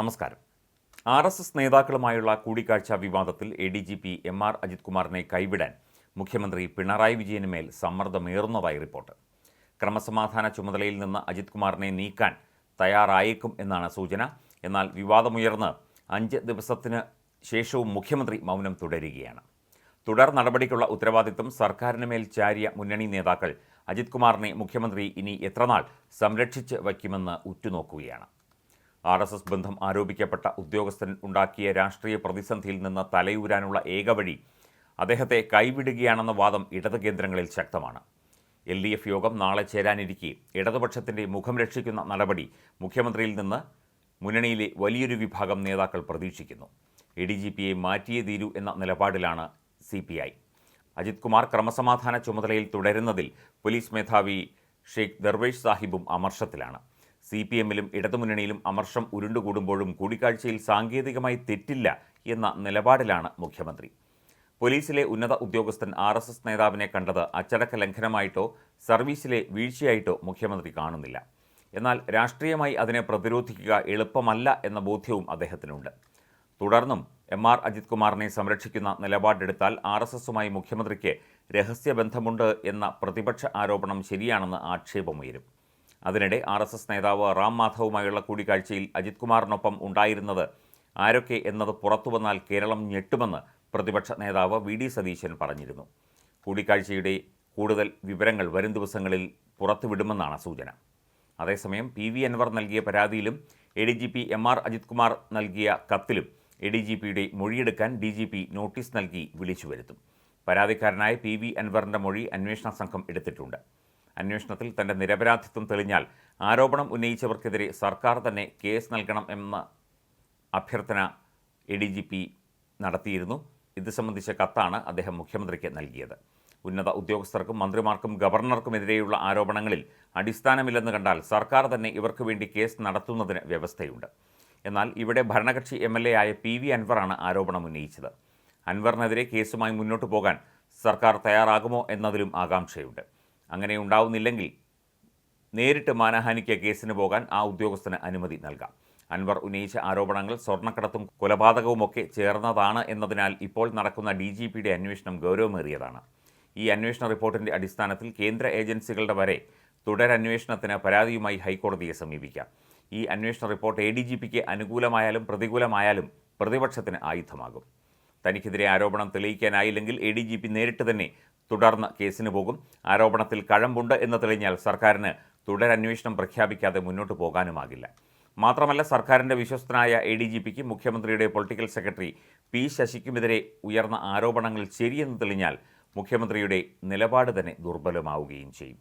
നമസ്കാരം. R S S നേതാക്കളുമായുള്ള കൂടിക്കാഴ്ച വിവാദത്തിൽ A D G P M R Ajith കുമാറിനെ കൈവിടാൻ മുഖ്യമന്ത്രി പിണറായി വിജയന് മേൽ സമ്മർദ്ദമേറുന്നതായി റിപ്പോർട്ട്. ക്രമസമാധാന ചുമതലയിൽ നിന്ന് അജിത് കുമാറിനെ നീക്കാൻ തയ്യാറായേക്കും എന്നാണ് സൂചന. എന്നാൽ വിവാദമുയർന്ന് അഞ്ച് ദിവസത്തിന് ശേഷവും മുഖ്യമന്ത്രി മൗനം തുടരുകയാണ്. തുടർ നടപടിക്കുള്ള ഉത്തരവാദിത്വം സർക്കാരിന് മേൽ ചാരിയ മുന്നണി നേതാക്കൾ അജിത് കുമാറിനെ മുഖ്യമന്ത്രി ഇനി എത്രനാൾ സംരക്ഷിച്ച് വയ്ക്കുമെന്ന് ഉറ്റുനോക്കുകയാണ്. ആർ എസ് എസ് ബന്ധം ആരോപിക്കപ്പെട്ട ഉദ്യോഗസ്ഥൻ ഉണ്ടാക്കിയ രാഷ്ട്രീയ പ്രതിസന്ധിയിൽ നിന്ന് തലയൂരാനുള്ള ഏക വഴി അദ്ദേഹത്തെ കൈവിടുകയാണെന്ന വാദം ഇടത് കേന്ദ്രങ്ങളിൽ ശക്തമാണ്. എൽ ഡി എഫ് യോഗം നാളെ ചേരാനിരിക്കെ ഇടതുപക്ഷത്തിന്റെ മുഖം രക്ഷിക്കുന്ന നടപടി മുഖ്യമന്ത്രിയിൽ നിന്ന് മുന്നണിയിലെ വലിയൊരു വിഭാഗം നേതാക്കൾ പ്രതീക്ഷിക്കുന്നു. എ ഡി ജി പിയെ മാറ്റിയേ തീരൂ എന്ന നിലപാടിലാണ് C P I. Ajith Kumar ക്രമസമാധാന ചുമതലയിൽ തുടരുന്നതിൽ പോലീസ് മേധാവി ഷെയ്ഖ് ദർവേഷ് സാഹിബും അമർഷത്തിലാണ്. സി പി എമ്മിലും ഇടതുമുന്നണിയിലും അമർഷം ഉരുണ്ടുകൂടുമ്പോഴും കൂടിക്കാഴ്ചയിൽ സാങ്കേതികമായി തെറ്റില്ല എന്ന നിലപാടിലാണ് മുഖ്യമന്ത്രി. പോലീസിലെ ഉന്നത ഉദ്യോഗസ്ഥൻ ആർ എസ് എസ് നേതാവിനെ കണ്ടത് അച്ചടക്ക ലംഘനമായിട്ടോ സർവീസിലെ വീഴ്ചയായിട്ടോ മുഖ്യമന്ത്രി കാണുന്നില്ല. എന്നാൽ രാഷ്ട്രീയമായി അതിനെ പ്രതിരോധിക്കുക എളുപ്പമല്ല എന്ന ബോധ്യവും അദ്ദേഹത്തിനുണ്ട്. തുടർന്നും എം ആർ അജിത് കുമാറിനെ സംരക്ഷിക്കുന്ന നിലപാടെടുത്താൽ ആർ എസ് എസുമായി മുഖ്യമന്ത്രിക്ക് രഹസ്യബന്ധമുണ്ട് എന്ന പ്രതിപക്ഷ ആരോപണം ശരിയാണെന്ന് ആക്ഷേപമുയരും. അതിനിടെ ആർ എസ് എസ് നേതാവ് റാം മാധവുമായുള്ള കൂടിക്കാഴ്ചയിൽ അജിത് കുമാറിനൊപ്പം ഉണ്ടായിരുന്നത് ആരൊക്കെ എന്നത് പുറത്തു വന്നാൽ കേരളം ഞെട്ടുമെന്ന് പ്രതിപക്ഷ നേതാവ് വി ഡി സതീശൻ പറഞ്ഞിരുന്നു. കൂടിക്കാഴ്ചയുടെ കൂടുതൽ വിവരങ്ങൾ വരും ദിവസങ്ങളിൽ പുറത്തുവിടുമെന്നാണ് സൂചന. അതേസമയം പി വി അൻവർ നൽകിയ പരാതിയിലും A D G P M R Ajith Kumar നൽകിയ കത്തിലും എ ഡി ജി പിയുടെ മൊഴിയെടുക്കാൻ ഡി ജി പി നോട്ടീസ് നൽകി വിളിച്ചു വരുത്തും. പരാതിക്കാരനായ പി വി അൻവറിന്റെ മൊഴി അന്വേഷണ സംഘം എടുത്തിട്ടുണ്ട്. അന്വേഷണത്തിൽ തന്റെ നിരപരാധിത്വം തെളിഞ്ഞാൽ ആരോപണം ഉന്നയിച്ചവർക്കെതിരെ സർക്കാർ തന്നെ കേസ് നൽകണം എന്ന അഭ്യർത്ഥന എ ഡി ജി പി നടത്തിയിരുന്നു. ഇത് സംബന്ധിച്ച കത്താണ് അദ്ദേഹം മുഖ്യമന്ത്രിക്ക് നൽകിയത്. ഉന്നത ഉദ്യോഗസ്ഥർക്കും മന്ത്രിമാർക്കും ഗവർണർക്കുമെതിരെയുള്ള ആരോപണങ്ങളിൽ അടിസ്ഥാനമില്ലെന്ന് കണ്ടാൽ സർക്കാർ തന്നെ ഇവർക്ക് വേണ്ടി കേസ് നടത്തുന്നതിന് വ്യവസ്ഥയുണ്ട്. എന്നാൽ ഇവിടെ ഭരണകക്ഷി എം എൽ എ ആയ പി വി അൻവറാണ് ആരോപണം ഉന്നയിച്ചത്. അൻവറിനെതിരെ കേസുമായി മുന്നോട്ടു പോകാൻ സർക്കാർ തയ്യാറാകുമോ എന്നതിലും ആകാംക്ഷയുണ്ട്. അങ്ങനെ ഉണ്ടാവുന്നില്ലെങ്കിൽ നേരിട്ട് മാനഹാനിക്ക് കേസിന് പോകാൻ ആ ഉദ്യോഗസ്ഥന് അനുമതി നൽകാം. അൻവർ ഉന്നയിച്ച ആരോപണങ്ങൾ സ്വർണക്കടത്തും കൊലപാതകവുമൊക്കെ ചേർന്നതാണ് എന്നതിനാൽ ഇപ്പോൾ നടക്കുന്ന ഡി ജി പിയുടെ അന്വേഷണം ഗൗരവമേറിയതാണ്. ഈ അന്വേഷണ റിപ്പോർട്ടിന്റെ അടിസ്ഥാനത്തിൽ കേന്ദ്ര ഏജൻസികളുടെ വരെ തുടരന്വേഷണത്തിന് പരാതിയുമായി ഹൈക്കോടതിയെ സമീപിക്കാം. ഈ അന്വേഷണ റിപ്പോർട്ട് എ ഡി ജി പിക്ക് അനുകൂലമായാലും പ്രതികൂലമായാലും പ്രതിപക്ഷത്തിന് ആയുധമാകും. തനിക്കെതിരെ ആരോപണം തെളിയിക്കാനായില്ലെങ്കിൽ എ ഡി ജി പി നേരിട്ട് തന്നെ തുടർന്ന് കേസിന് പോകും. ആരോപണത്തിൽ കഴമ്പുണ്ട് എന്ന് തെളിഞ്ഞാൽ സർക്കാരിന് തുടരന്വേഷണം പ്രഖ്യാപിക്കാതെ മുന്നോട്ട് പോകാനുമാകില്ല. മാത്രമല്ല സർക്കാരിന്റെ വിശ്വസ്തനായ എ ഡി ജി പിക്ക് മുഖ്യമന്ത്രിയുടെ പൊളിറ്റിക്കൽ സെക്രട്ടറി പി ശശിക്കുമെതിരെ ഉയർന്ന ആരോപണങ്ങൾ ശരിയെന്ന് തെളിഞ്ഞാൽ മുഖ്യമന്ത്രിയുടെ നിലപാട് തന്നെ ദുർബലമാവുകയും ചെയ്യും.